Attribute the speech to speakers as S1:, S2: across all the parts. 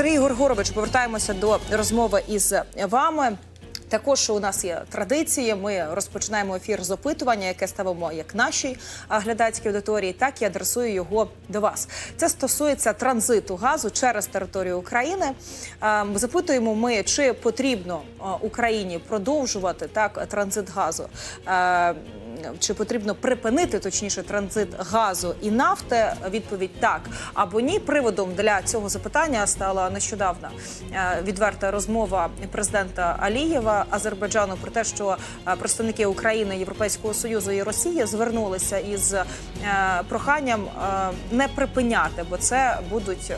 S1: Сергій Горгорович, повертаємося до розмови із вами. Також у нас є традиції. Ми розпочинаємо ефір з опитування, яке ставимо як нашій глядацькій аудиторії, так і адресую його до вас. Це стосується транзиту газу через територію України. Запитуємо ми, чи потрібно Україні продовжувати так транзит газу. Чи потрібно припинити точніше транзит газу і нафти? Відповідь так або ні. Приводом для цього запитання стала нещодавна відверта розмова президента Алієва Азербайджану про те, що е, представники України, Європейського союзу і Росії звернулися із е, проханням е, не припиняти, бо це будуть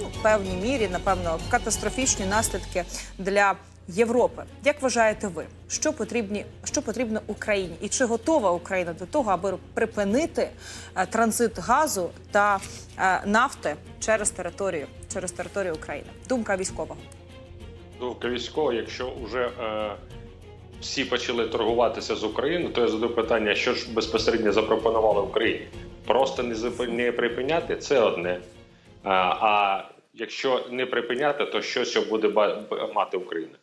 S1: ну, в певній мірі, напевно, катастрофічні наслідки для. Європи, як вважаєте ви, що потрібні, що потрібно Україні, і чи готова Україна до того, аби припинити транзит газу та нафти через територію через територію України? Думка військового.
S2: Думка військова, якщо вже е, всі почали торгуватися з Україною, то я задаю питання, що ж безпосередньо запропонували Україні? Просто не, зап... не припиняти це одне. А, а якщо не припиняти, то що що буде мати Україна?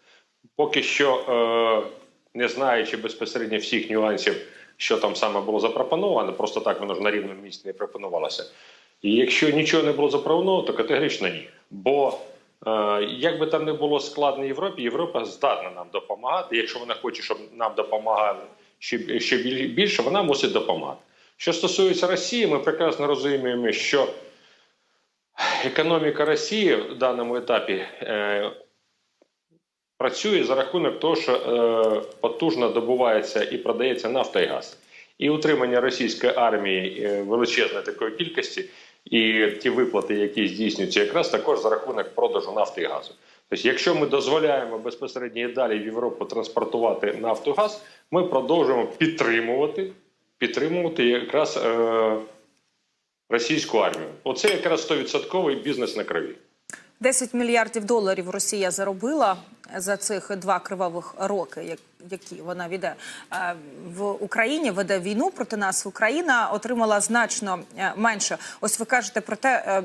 S2: Поки що, е, не знаючи безпосередньо всіх нюансів, що там саме було запропоновано, просто так воно ж на рівному місці не пропонувалося. І якщо нічого не було запропоновано, то категорично ні. Бо е, як би там не було складно Європі, Європа здатна нам допомагати. Якщо вона хоче, щоб нам допомагали ще, ще більше, вона мусить допомагати. Що стосується Росії, ми прекрасно розуміємо, що економіка Росії в даному етапі е, працює за рахунок того, що е, потужно добувається і продається нафта і газ. І утримання російської армії е, величезної такої кількості, і ті виплати, які здійснюються, якраз також за рахунок продажу нафти і газу. Тобто, якщо ми дозволяємо безпосередньо і далі в Європу транспортувати нафту і газ, ми продовжуємо підтримувати, підтримувати якраз е, російську армію. Оце якраз 100% бізнес на крові.
S1: 10 мільярдів доларів Росія заробила за цих два кривавих роки, як- які вона веде е, в Україні, веде війну проти нас. Україна отримала значно е, менше. Ось ви кажете про те. е,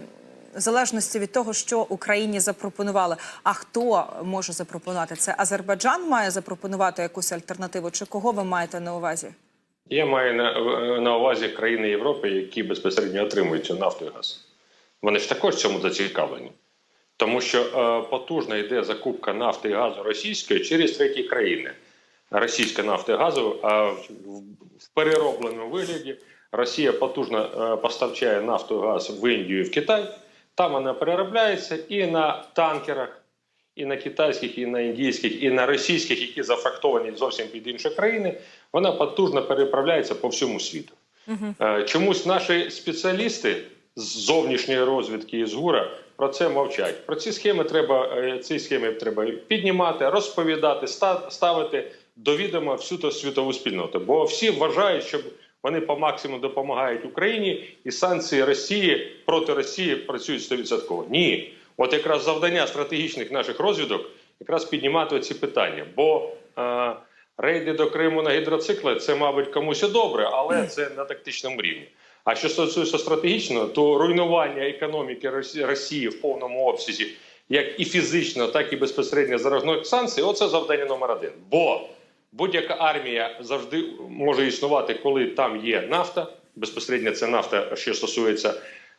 S1: в залежності від того, що Україні запропонували. А хто може запропонувати це? Азербайджан має запропонувати якусь альтернативу? Чи кого ви маєте на увазі?
S2: Я маю на, на увазі країни Європи, які безпосередньо отримують цю нафту і газ. Вони ж також цьому зацікавлені. Тому що е, потужно йде закупка нафти і газу російської через треті країни. Російська нафта і газу, а в, переробленому вигляді Росія потужно е, поставляє нафту і газ в Індію і в Китай. Там вона переробляється і на танкерах, і на китайських, і на індійських, і на російських, які зафрактовані зовсім під інші країни, вона потужно переправляється по всьому світу. Е, Чомусь наші спеціалісти з зовнішньої розвідки і з ГУРа про це мовчать. Про ці схеми треба е, ці схеми треба піднімати, розповідати, ста- ставити до відома всю ту світову спільноту. Бо всі вважають, що вони по максимуму допомагають Україні, і санкції Росії проти Росії працюють 100%. Ні, от якраз завдання стратегічних наших розвідок якраз піднімати ці питання. Бо е, рейди до Криму на гідроцикли це, мабуть, комусь і добре, але це на тактичному рівні. А що стосується стратегічного, то руйнування економіки Росії в повному обсязі, як і фізично, так і безпосередньо за рахунок санкцій, оце завдання номер один. Бо будь-яка армія завжди може існувати, коли там є нафта. Безпосередньо це нафта, що стосується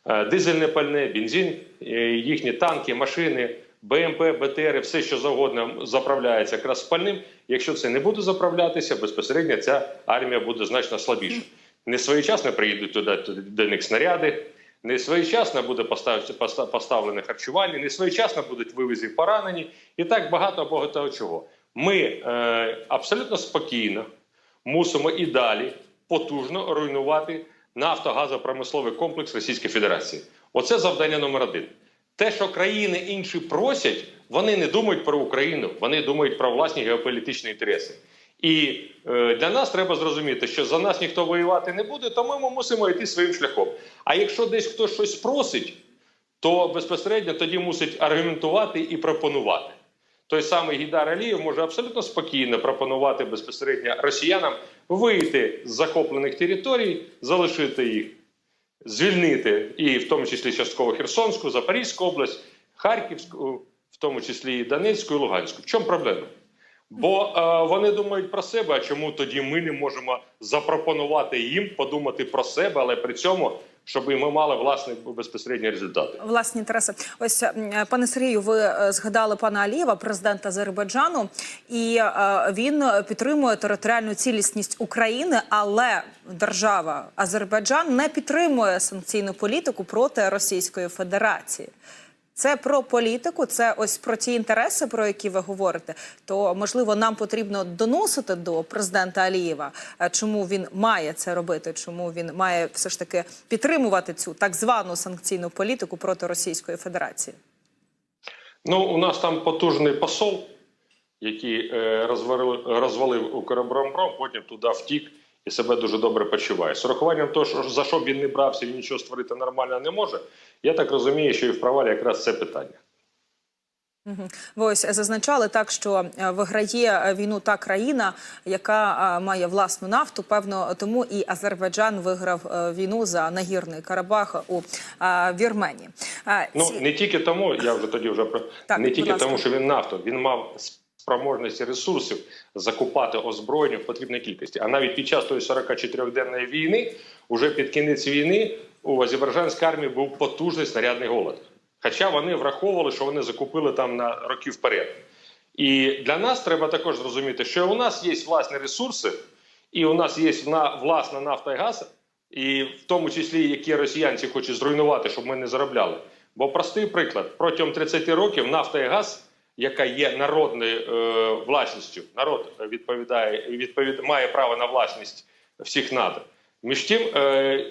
S2: е, дизельне пальне, бензин, е, їхні танки, машини, БМП, БТР, все що завгодно заправляється якраз спальним. Якщо це не буде заправлятися, безпосередньо ця армія буде значно слабіша. Не своєчасно приїдуть туди, до них снаряди, не своєчасно буде поставлене харчування, не своєчасно будуть вивезі поранені і так багато багато чого. Ми е, абсолютно спокійно мусимо і далі потужно руйнувати нафтогазопромисловий комплекс Російської Федерації. Оце завдання номер один. Те, що країни інші просять, вони не думають про Україну, вони думають про власні геополітичні інтереси. І е, для нас треба зрозуміти, що за нас ніхто воювати не буде, тому ми мусимо йти своїм шляхом. А якщо десь хтось щось просить, то безпосередньо тоді мусить аргументувати і пропонувати. Той самий Гідар Алієв може абсолютно спокійно пропонувати безпосередньо росіянам вийти з захоплених територій, залишити їх, звільнити і в тому числі частково Херсонську, Запорізьку область, Харківську, в тому числі і Донецьку, і Луганську. В чому проблема? Бо е, вони думають про себе. А чому тоді ми не можемо запропонувати їм подумати про себе, але при цьому, щоб ми мали власні безпосередні результати?
S1: Власні інтереси. Ось пане Сергію, ви е, згадали пана Алієва, президента Азербайджану, і е, він підтримує територіальну цілісність України, але держава Азербайджан не підтримує санкційну політику проти Російської Федерації. Це про політику, це ось про ті інтереси, про які ви говорите. То можливо нам потрібно доносити до президента Алієва, е, чому він має це робити, чому він має все ж таки підтримувати цю так звану санкційну політику проти Російської Федерації.
S2: Ну, у нас там потужний посол, який е, розвалив, Укроборонпром, потім туди втік і себе дуже добре почуває. З урахуванням того, що за що б він не брався, він нічого створити нормально не може. Я так розумію, що і в провалі якраз це питання.
S1: Ви ось зазначали так, що е, виграє е, війну та країна, яка е, має власну нафту. Певно, тому і Азербайджан виграв війну за нагірний Карабах у Вірменії.
S2: Ну не тільки тому, я вже тоді вже про не тільки тому, що він нафту, він мав спроможності ресурсів закупати озброєння в потрібній кількості. А навіть під час тої 44-денної війни, уже під кінець війни, у азербайджанській армії був потужний снарядний голод. Хоча вони враховували, що вони закупили там на роки вперед. І для нас треба також зрозуміти, що у нас є власні ресурси, і у нас є власна нафта і газ, і в тому числі, які росіянці хочуть зруйнувати, щоб ми не заробляли. Бо простий приклад: протягом 30 років нафта і газ, яка є народною е, власністю, народ відповідає відповід, має право на власність всіх надр. Між тим, е,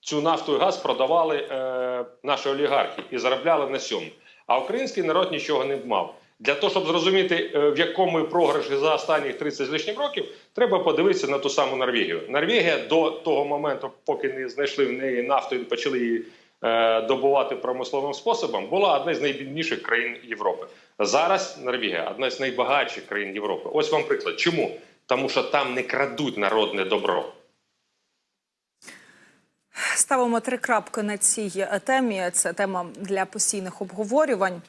S2: цю нафту і газ продавали е, наші олігархи і заробляли на сьому. А український народ нічого не мав. Для того, щоб зрозуміти, в якому програші за останніх 30 з лишнім років, треба подивитися на ту саму Норвегію. Норвегія до того моменту, поки не знайшли в неї нафту і почали її добувати промисловим способом, була одна з найбідніших країн Європи. Зараз Норвегія одна з найбагатших країн Європи. Ось вам приклад. Чому? Тому що там не крадуть народне добро.
S1: Ставимо три крапки на цій темі. Це тема для постійних обговорювань.